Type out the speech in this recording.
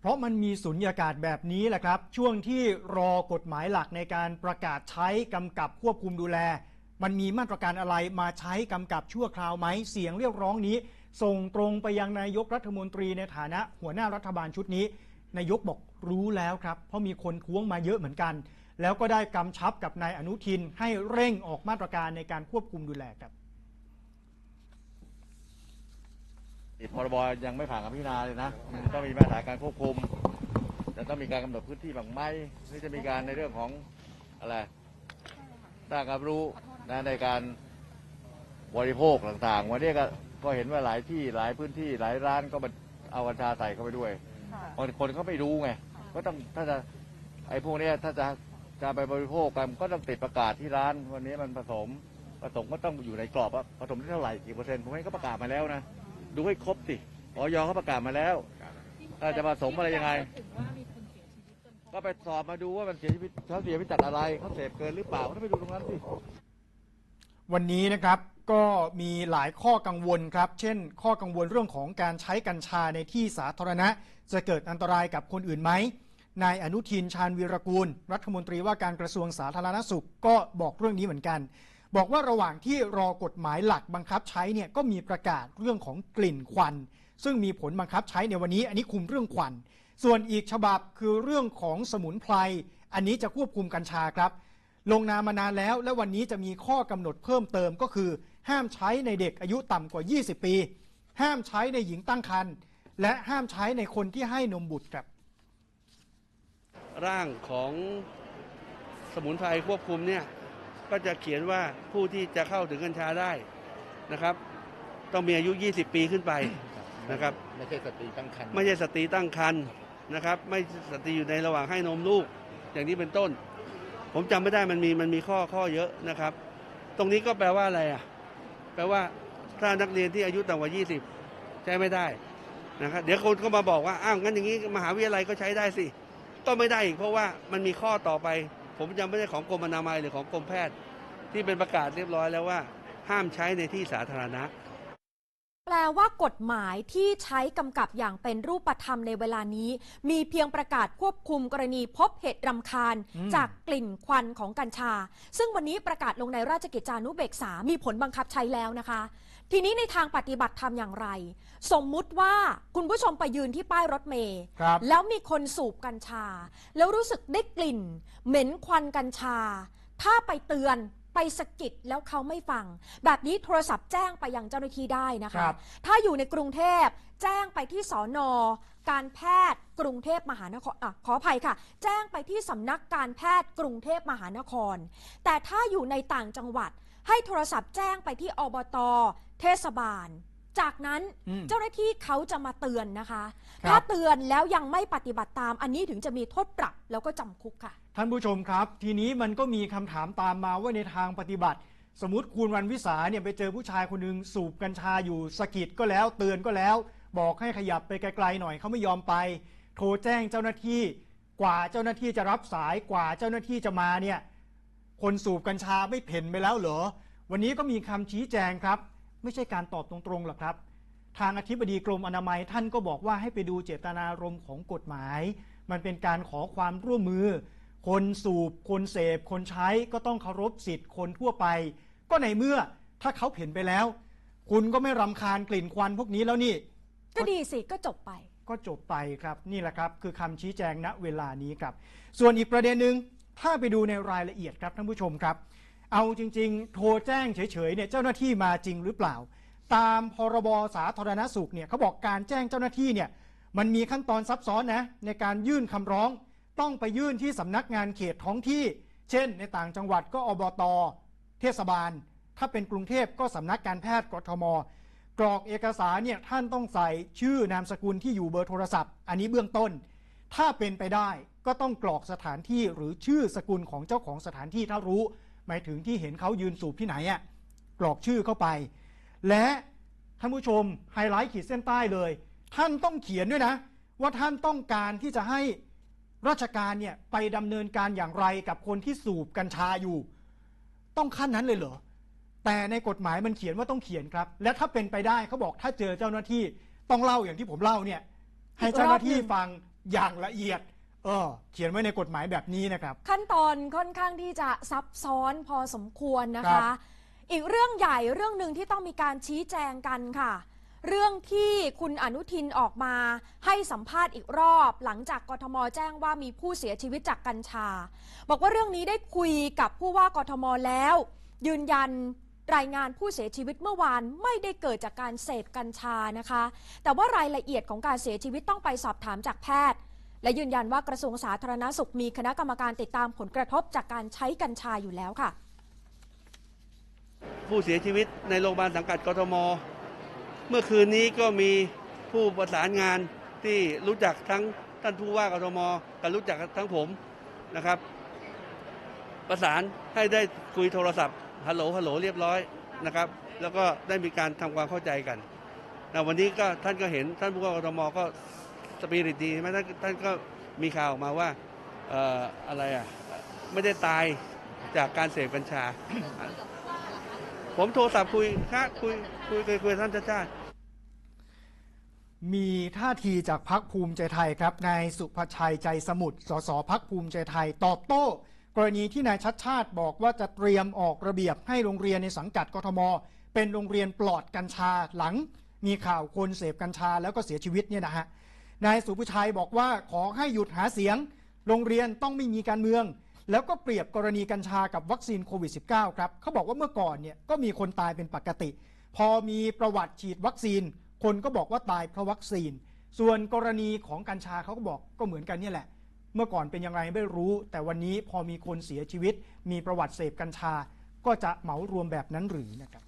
เพราะมันมีสุญญากาศแบบนี้แหละครับ ช่วงที่รอกฎหมายหลักในการประกาศใช้กำกับควบคุมดูแล มันมีมาตรการอะไรมาใช้กำกับชั่วคราวไหมเสียงเรียกร้องนี้ ส่งตรงไปยังนายกรัฐมนตรีในฐานะหัวหน้ารัฐบาลชุดนี้ นายกบอกรู้แล้วครับ เพราะมีคนท้วงมาเยอะเหมือนกัน แล้วก็ได้กำชับกับนายอนุทินให้เร่งออกมาตรการในการควบคุมดูแลครับ พรบยังไม่ผ่านการพิจารณาเลยนะมันต้องมีมาตรฐานการควบคุมจะต้องมีการกำหนดพื้นที่บางไหมหรือจะมีการในเรื่องของอะไรสร้างการรู้นะในการบริโภคต่างๆ วันนี้ก็ก็เห็นว่าหลายที่หลายพื้นที่หลายร้านก็มาเอากัญชาใส่เข้าไปด้วยบางคนเขาไม่รู้ไงก็ต้องถ้าจะไอ้พวกเนี้ยถ้าจะจะไปบริโภคกันก็ต้องติดประกาศที่ร้าน วันนี้มันผสมผสมก็ต้องอยู่ในกรอบว่าผสมที่เท่าไหร่กี่เปอร์เซ็นต์ผมให้เขาประกาศมาแล้วนะ ดูให้ครบสิออยเขาประกาศมาแล้วถ้าจะผสมอะไรยังไงก็ไปสอบมาดูว่ามันเสียชีวิตเขาเสียชีวิตจากอะไรเขาเสพเกินหรือเปล่าต้องไปดูตรงนั้นสิ วันนี้นะครับก็มีหลายข้อกังวลครับ เช่น ข้อกังวลเรื่องของการใช้กัญชาในที่สาธารณะ จะเกิดอันตรายกับคนอื่นไหมนายอนุทินชาญวีรกูล รัฐมนตรีว่าการกระทรวงสาธารณสุขก็บอกเรื่องนี้เหมือนกัน บอกว่าระหว่างที่รอกฎหมายหลักบังคับใช้เนี่ยก็มีประกาศเรื่องของกลิ่นควัน ซึ่งมีผลบังคับใช้ในวันนี้ อันนี้คุมเรื่องควัน ส่วนอีกฉบับคือเรื่องของสมุนไพรอันนี้จะควบคุมกัญชาครับ ลงนามมานานแล้ว และวันนี้จะมีข้อกำหนดเพิ่มเติมก็คือ ห้ามใช้ในเด็กอายุต่ำกว่า 20 ปี ห้ามใช้ในหญิงตั้งครรภ์และห้ามใช้ในคนที่ให้นมบุตรครับ ร่างของสมุนไพรควบคุมเนี่ย ก็จะเขียนว่าผู้ที่จะเข้าถึงกัญชาได้นะครับ ต้องมีอายุ 20 ปีขึ้นไปนะครับ ไม่ใช่สตรีตั้งครรภ์ไม่ใช่สตรีตั้งครรภ์นะครับ ไม่สตรีอยู่ในระหว่างให้นมลูก อย่างนี้เป็นต้น ผมจำไม่ได้มันมีมันมีข้อข้อเยอะนะครับ ตรงนี้ก็แปลว่าอะไรอะแปลว่าถ้านักเรียนที่อายุต่ำกว่า 20 ใช้ไม่ได้นะครับเดี๋ยวคนก็มาบอกว่าอ้าวงั้นอย่างนี้มหาวิทยาลัยก็ใช้ได้สิ ก็ไม่ได้อีกเพราะว่ามันมีข้อต่อไป ผมจำไม่ได้ของกรมอนามัยหรือของกรมแพทย์ ที่เป็นประกาศเรียบร้อยแล้วว่า ห้ามใช้ในที่สาธารณะ แปลว่ากฎหมายที่ใช้กำกับอย่างเป็นรูปธรรมในเวลานี้ มีเพียงประกาศควบคุมกรณีพบเหตุรำคาญอืมจากกลิ่นควันของกัญชา ซึ่งวันนี้ประกาศลงในราชกิจจานุเบกษา มีผลบังคับใช้แล้วนะคะ ทีนี้ในทางปฏิบัติทำอย่างไร สมมุติว่าคุณผู้ชมไปยืนที่ป้ายรถเมล์ครับแล้วมีคนสูบกัญชา แล้วรู้สึกได้กลิ่น เหม็นควันกัญชา ถ้าไปเตือน ไปสะกิดแล้วเขาไม่ฟัง แบบนี้โทรศัพท์แจ้งไปยังเจ้าหน้าที่ได้นะคคะรับ ถ้าอยู่ในกรุงเทพแจ้งไปที่สอนอการแพทย์กรุงเทพมหานครอะขออภัยค่ะ แจ้งไปที่สำนักการแพทย์กรุงเทพมหานคร แต่ถ้าอยู่ในต่างจังหวัด ให้โทรศัพท์แจ้งไปที่อบต เทศบาล จากนั้นอืมเจ้าหน้าที่เขาจะมาเตือนนะคะครับถ้าเตือนแล้วยังไม่ปฏิบัติตามอันนี้ถึงจะมีโทษปรับแล้วก็จำคุกค่ะ ท่านผู้ชมครับ ทีนี้มันก็มีคำถามตามมาว่าในทางปฏิบัติ สมมติคุณวันวิสาเนี่ยไปเจอผู้ชายคนหนึ่งสูบกัญชาอยู่สะกิดก็แล้ว เตือนก็แล้ว บอกให้ขยับไปไกลๆหน่อยเขาไม่ยอมไป โทรแจ้งเจ้าหน้าที่กว่าเจ้าหน้าที่จะรับสายกว่าเจ้าหน้าที่จะมาเนี่ยคนสูบกัญชาไม่เพ่นไปแล้วเหรอวันนี้ก็มีคำชี้แจงครับ ไม่ใช่การตอบตรงๆหรอกครับ ทางอธิบดีกรมอนามัยท่านก็บอกว่าให้ไปดูเจตนารมณ์ของกฎหมาย มันเป็นการขอความร่วมมือ คนสูบ คนเสพ คนใช้ก็ต้องเคารพสิทธิ์คนทั่วไป ก็ในเมื่อถ้าเขาเห็นไปแล้ว คุณก็ไม่รำคาญกลิ่นควันพวกนี้แล้วนี่ ก็ดีสิก็จบไป ก็จบไปครับนี่แหละครับ คือคำชี้แจงณเวลานี้ครับ ส่วนอีกประเด็นหนึ่งถ้าไปดูในรายละเอียดครับท่านผู้ชมครับ เอาจริง ๆ โทรแจ้งเฉยๆเนี่ยเจ้าหน้าที่มาจริงหรือเปล่า ตามพรบสาธารณสุขเนี่ยเขาบอกการแจ้งเจ้าหน้าที่เนี่ยมันมีขั้นตอนซับซ้อนนะในการยื่นคำร้อง ต้องไปยื่นที่สำนักงานเขตท้องที่ เช่น ในต่างจังหวัดก็อบต เทศบาล ถ้าเป็นกรุงเทพก็สำนักการแพทย์กทม กรอกเอกสารเนี่ยท่านต้องใส่ชื่อนามสกุลที่อยู่เบอร์โทรศัพท์ อันนี้เบื้องต้น ถ้าเป็นไปได้ก็ต้องกรอกสถานที่หรือชื่อสกุลของเจ้าของสถานที่ถ้ารู้ หมายถึงที่เห็นเขายืนสูบที่ไหนอะ่ะกรอกชื่อเข้าไป และท่านผู้ชมไฮไลท์ขีดเส้นใต้เลย ท่านต้องเขียนด้วยนะ ว่าท่านต้องการที่จะให้ราชการเนี่ยไปดำเนินการอย่างไรกับคนที่สูบกัญชาอยู่ ต้องขั้นนั้นเลยเหรอแต่ในกฎหมายมันเขียนว่าต้องเขียนครับ และถ้าเป็นไปได้เขาบอกถ้าเจอเจ้าหน้าที่ต้องเล่าอย่างที่ผมเล่าเนี่ยให้เจ้าหน้าที่ฟังอย่างละเอียด เออเขียนไว้ในกฎหมายแบบนี้นะครับ ขั้นตอนค่อนข้างที่จะซับซ้อนพอสมควรนะครัคะ บ อีกเรื่องใหญ่เรื่องหนึ่งที่ต้องมีการชี้แจงกันค่ะ เรื่องที่คุณอนุทินออกมาให้สัมภาษณ์อีกรอบ หลังจากกทมแจ้งว่ามีผู้เสียชีวิตจากกัญชา บอกว่าเรื่องนี้ได้คุยกับผู้ว่ากทมแล้ว ยืนยันรายงานผู้เสียชีวิตเมื่อวานไม่ได้เกิดจากการเสพกัญชานะคะ แต่ว่ารายละเอียดของการเสียชีวิตต้องไปสอบถามจากแพทย์ และยืนยันว่ากระทรวงสาธารณสุขมีคณะกรรมการติดตามผลกระทบจากการใช้กัญชาอยู่แล้วค่ะ ผู้เสียชีวิตในโรงพยาบาลสังกัดกทม เมื่อคืนนี้ก็มีผู้ประสานงานที่รู้จักทั้งท่านผู้ว่ากทมกับรู้จักทั้งผมนะครับ ประสานให้ได้คุยโทรศัพท์ฮัลโหลฮัลโหลเรียบร้อยนะครับ แล้วก็ได้มีการทำความเข้าใจกันนะวันนี้ก็ท่านก็เห็นท่านผู้ว่ากทมก็ สปิริตดีใช่ไหมท่านท่านก็มีข่าวออกมาว่าเอ่ออะไรอะไม่ได้ตายจากการเสพกัญชา ผมโทรศัพท์คุยครับคุยคุยคุยคุยกับท่านชาติชาติมีท่าทีจากพักภูมิใจไทยครับนายสุภชัยใจสมุทรสสพักภูมิใจไทยตอบโต้ กรณีที่นายชัดชาติบอกว่าจะเตรียมออกระเบียบให้โรงเรียนในสังกัดกทม เป็นโรงเรียนปลอดกัญชาหลัง มีข่าวคนเสพกัญชาแล้วก็เสียชีวิตเนี่ยนะฮะ นายสุภชัยบอกว่าขอให้หยุดหาเสียง โรงเรียนต้องไม่มีการเมือง แล้วก็เปรียบกรณีกัญชากับวัคซีนโควิด -19 ครับเขาบอกว่าเมื่อก่อนเนี่ยก็มีคนตายเป็นปกติ พอมีประวัติฉีดวัคซีน คนก็บอกว่าตายเพราะวัคซีน ส่วนกรณีของกัญชาเขาก็บอกก็เหมือนกันนี่แหละ เมื่อก่อนเป็นยังไงไม่รู้ แต่วันนี้พอมีคนเสียชีวิต มีประวัติเสพกัญชา ก็จะเหมารวมแบบนั้นหรือนะครับ